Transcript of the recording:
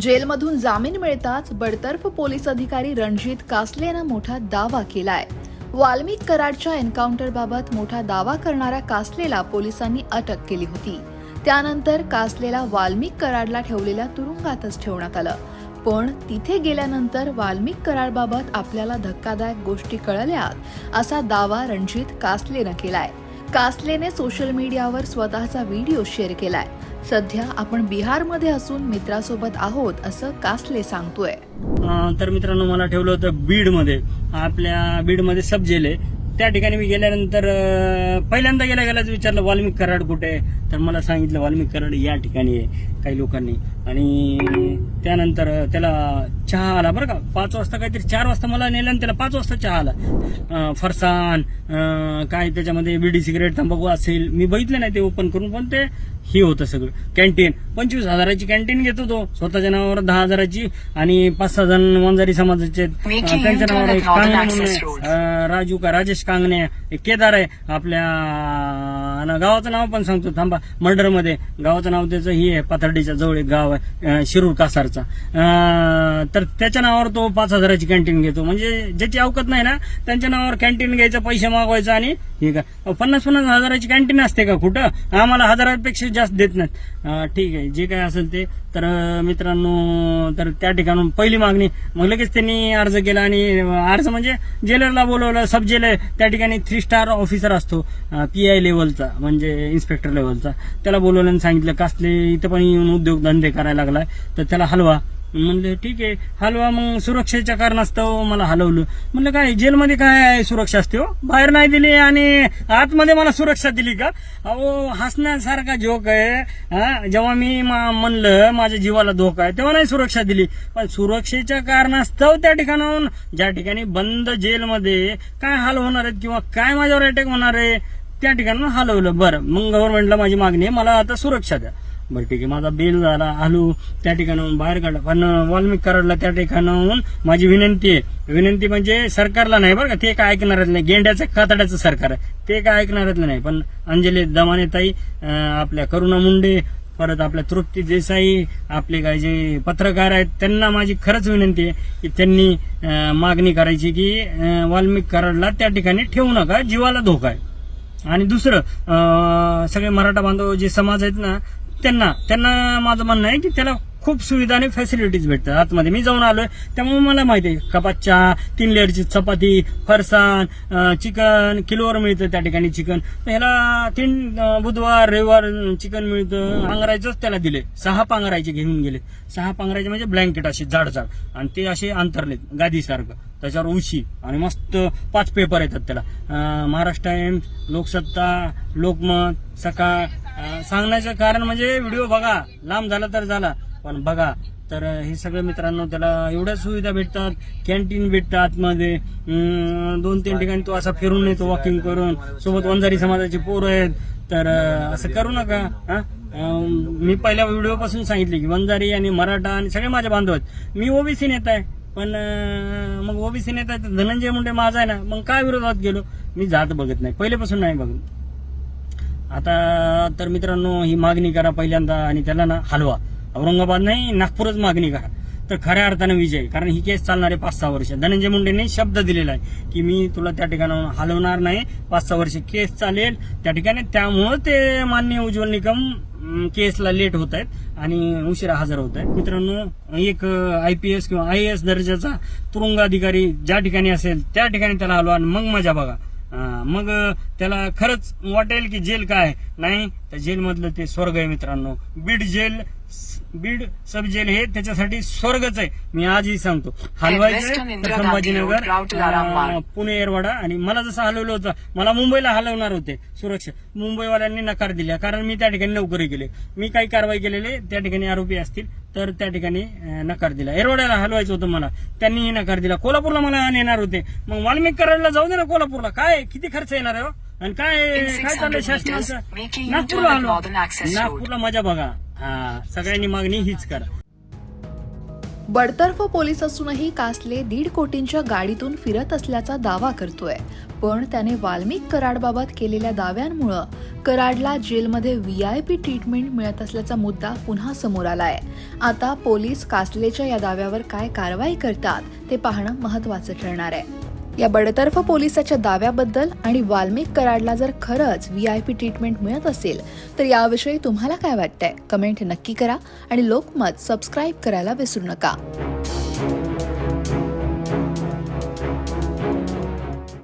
जेलमधून जामीन मिळताच बडतर्फ पोलीस अधिकारी रणजित कासलेनं मोठा दावा केलाय. वाल्मिक कराडच्या एन्काउंटरबाबत मोठा दावा करणाऱ्या कासलेला पोलिसांनी अटक केली होती. त्यानंतर कासलेला वाल्मिक कराडला ठेवलेल्या तुरुंगातच ठेवण्यात आलं. पण तिथे गेल्यानंतर वाल्मिक कराडबाबत आपल्याला धक्कादायक गोष्टी कळल्यात असा दावा रणजित कासलेनं केलाय. कासलेने सोशल मीडियावर स्वतःचा व्हिडिओ शेअर केलाय. सध्या आपण बिहारमध्ये असून मित्रासोबत आहोत असं कासले सांगतोय. तर मित्रांनो मला ठेवलं होतं बीडमध्ये. आपल्या बीडमध्ये सब जेले. आहे त्या ठिकाणी मी गेल्यानंतर पहिल्यांदा गेल्या गेल्याच विचारलं वाल्मिक कराड कुठे तर मला सांगितलं वाल्मिक कराड या ठिकाणी आहे. काही लोकांनी. आणि त्यानंतर त्याला चहा आला बरं का. पाच वाजता काहीतरी चार वाजता मला नेलं आणि त्याला पाच वाजता चहा आला. अं, काय त्याच्यामध्ये बिडी सिगरेट तंबाखू असेल. मी बघितलं नाही ते ओपन करून पण ते हे होतं सगळं. कॅन्टीन. पंचवीस हजाराची कॅन्टीन घेतो तो स्वतःच्या नावावर दहा हजाराची आणि पाच सहा जण वंजारी समाजाचे. त्यांच्या नावावर कांगणे राजू का राजेश कांगणे. केदार आहे. आपल्या गावाचं नाव पण सांगतो. थांबा. मर्डरमध्ये गावाचं नाव त्याचं हे आहे. पाथर्डीच्या जवळ एक गाव आहे शिरूर कासारचा. तर त्याच्या नावावर तो पाच हजाराची कॅन्टीन घेतो. म्हणजे ज्याची अवकत नाही ना त्यांच्या नावावर कॅन्टीन घ्यायचं पैसे मागवायचं आणि हे का? पन्नास पन्नास हजाराची कॅन्टीन असते का कुठं? आम्हाला हजारापेक्षा जास्त देत नाहीत. ठीक आहे जे काय असेल ते. तर मित्रांनो तर त्या ठिकाणून पहिली मागणी. मग लगेच त्यांनी अर्ज केला आणि अर्ज म्हणजे जेलरला बोलवलं सब जेलर त्या ठिकाणी थ्री स्टार ऑफिसर असतो पी आय लेवलचा म्हणजे इन्स्पेक्टर लेवलचा त्याला बोलवलं आणि सांगितलं कासले इथं पण येऊन उद्योगधंदे करायला लागलाय तर त्याला हलवा. म्हणलं ठीक आहे हलवा मग सुरक्षेच्या कारणास्तव मला हलवलं. म्हणलं काय जेलमध्ये काय सुरक्षा असते हो? बाहेर नाही दिली आणि आतमध्ये मला सुरक्षा दिली का? अहो हसण्यासारखा जोक आहे हा, जेव्हा मी मा- म्हणलं माझ्या जीवाला धोका आहे तेव्हा नाही सुरक्षा दिली. पण सुरक्षेच्या कारणास्तव त्या ठिकाणाहून ज्या ठिकाणी बंद जेलमध्ये काय हाल होणार आहेत किंवा काय माझ्यावर अटॅक होणार आहे त्या ठिकाणाहून हलवलं. बरं मग गव्हर्नमेंटला माझी मागणी आहे मला आता सुरक्षा द्या. बरं ठीक आहे. माझा बेल झाला आलू त्या ठिकाणाहून बाहेर काढला. पण वाल्मिक कराडला त्या ठिकाणाहून माझी विनंती आहे. विनंती म्हणजे सरकारला नाही बरं का ते काय ऐकणारच नाही. गेंड्याचं कातड्याचं सरकार आहे. ते काय ऐकणारच नाही. पण अंजली दमाने ताई आपल्या करुणा मुंडे परत आपल्या तृप्ती देसाई आपले काय जे पत्रकार आहेत त्यांना माझी खरंच विनंती आहे की त्यांनी मागणी करायची की वाल्मिक कराडला त्या ठिकाणी ठेवू नका. जीवाला धोका आहे. आणि दुसरं सगळे मराठा बांधव जे समाज आहेत ना त्यांना त्यांना माझं म्हणणं आहे की त्याला खूप सुविधा आणि फॅसिलिटीज भेटतात. आतमध्ये मी जाऊन आलोय त्यामुळे मला माहिती आहे कपात चहा तीन लेअरची चपाती फरसाण चिकन किलोवर मिळतं त्या ठिकाणी चिकन. ह्याला तीन बुधवार रविवार चिकन मिळतं. पांघरायचंच त्याला दिले सहा पांघरायचे घेऊन गेले. सहा पांघरायचे म्हणजे ब्लँकेट असे जाड जाड आणि ते असे अंतरलेत गादीसारखं. त्याच्यावर उशी आणि मस्त पाच पेपर येतात त्याला. महाराष्ट्र टाइम्स लोकसत्ता लोकमत सकाळ सांगण्याचं कारण म्हणजे व्हिडिओ बघा. लांब झाला तर झाला. पण बघा. तर हे सगळं मित्रांनो त्याला एवढ्या सुविधा भेटतात. कॅन्टीन भेटतात आतमध्ये दोन तीन ठिकाणी तो असा फिरून येतो वॉकिंग करून. सोबत वंजारी समाजाचे पोरं आहेत. तर असं करू नका. हा? मी पहिल्या व्हिडिओ पासून सांगितले की वंजारी आणि मराठा आणि सगळे माझे बांधव आहेत. मी ओबीसी नेता आहे. पण मग ओबीसी नेता तर धनंजय मुंडे माझा आहे ना. मग काय विरोधात गेलो? मी जात बघत नाही. पहिल्यापासून नाही बघत. आता तर मित्रांनो ही मागणी करा पहिल्यांदा आणि त्याला ना हलवा. औरंगाबाद नाही नागपूरच मागणी करा. तर खऱ्या अर्थानं विजय कारण ही केस चालणार आहे पाच सहा वर्ष. धनंजय मुंडेंनी शब्द दिलेला आहे की मी तुला त्या ठिकाणाहून हलवणार नाही पाच सहा वर्ष केस चालेल. त्या ठिकाणी त्यामुळं ते मान्य उज्ज्वल निकम केसला लेट होत आहेत आणि उशिरा हजर होत आहेत. मित्रांनो एक आय पी एस किंवा आय एस दर्जाचा तुरुंग अधिकारी ज्या ठिकाणी असेल त्या ठिकाणी त्याला हलवा आणि मग मजा बघा. मग त्याला खरंच वाटेल की जेल काय? नाही तर जेल मधलं ते स्वर्ग आहे मित्रांनो. Beed jail Beed sub jail हे त्याच्यासाठी स्वर्गच आहे. मी आजही सांगतो. हलवायचं संभाजीनगर पुणे एरवाडा आणि मला जसं हलवलं होतं मला मुंबईला हलवणार होते सुरक्षा. मुंबईवाल्यांनी नकार दिला कारण मी त्या ठिकाणी नोकरी केली. मी काही कारवाई केलेली त्या ठिकाणी आरोपी असतील तर त्या ठिकाणी नकार दिला. एरवाड्याला हलवायचं होतं मला. त्यांनीही नकार दिला. कोल्हापूरला मला नेणार होते. मग वाल्मिक कराडला जाऊ दे ना कोल्हापूरला. काय? किती खर्च येणार आहे हो? आणि काय काय 600 चाललंय शासनाचं? नागपूरला आलो. नागपूरला मजा बघा. हा सगळ्यांनी मागणी हीच करा. बडतर्फ पोलीस असूनही कासले दीड कोटींच्या गाडीतून फिरत असल्याचा दावा करतोय. पण त्याने वाल्मिक कराडबाबत केलेल्या दाव्यांमुळं कराडला जेलमध्ये व्ही आय पी ट्रीटमेंट मिळत असल्याचा मुद्दा पुन्हा समोर आलाय. आता पोलीस कासलेच्या या दाव्यावर काय कारवाई करतात ते पाहणं महत्वाचं ठरणार आहे. या बडतर्फ पोलिसाच्या दाव्याबद्दल आणि वाल्मिक कराडला जर खरंच व्ही आय पी ट्रीटमेंट मिळत असेल तर याविषयी तुम्हाला काय वाटतंय? कमेंट नक्की करा आणि लोकमत सबस्क्राईब करायला विसरू नका.